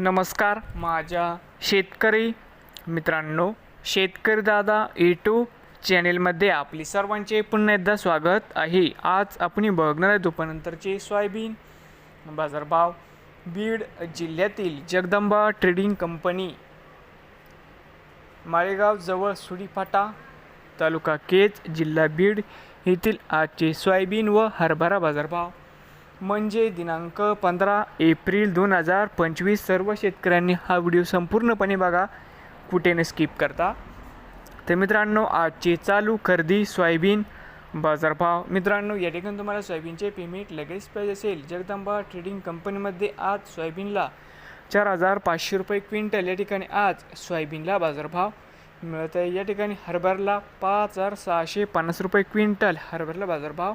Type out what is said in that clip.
नमस्कार माझ्या शेतकरी मित्रांनो शेतकरी दादा यूट्यूब चॅनेलमध्ये आपली सर्वांचे पुन्हा एकदा स्वागत आहे. आज आपण बघणार आहे दुपारनंतरचे सोयाबीन बाजारभाव. बीड जिल्ह्यातील जगदंबा ट्रेडिंग कंपनी माळेगाव जवळ सुडीफाटा तालुका केज जिल्हा बीड येथील आजचे सोयाबीन व हरभरा बाजारभाव. म्हणजे दिनांक पंधरा एप्रिल दोन हजार पंचवीस सर्व शेतकऱ्यांनी हा व्हिडिओ संपूर्णपणे बघा. कुठे न स्किप करता? तर मित्रांनो आजचे चालू खरेदी सोयाबीन बाजारभाव. मित्रांनो या ठिकाणी तुम्हाला सोयाबीनचे पेमेंट लगेच पाहिजे असेल. जगदंबा ट्रेडिंग कंपनीमध्ये आज सोयाबीनला चार हजार पाचशे रुपये क्विंटल. या ठिकाणी आज सोयाबीनला बाजारभाव मिळत आहे या ठिकाणी हरभरला पाच हजार सहाशे पन्नास रुपये क्विंटल हरभरला बाजारभाव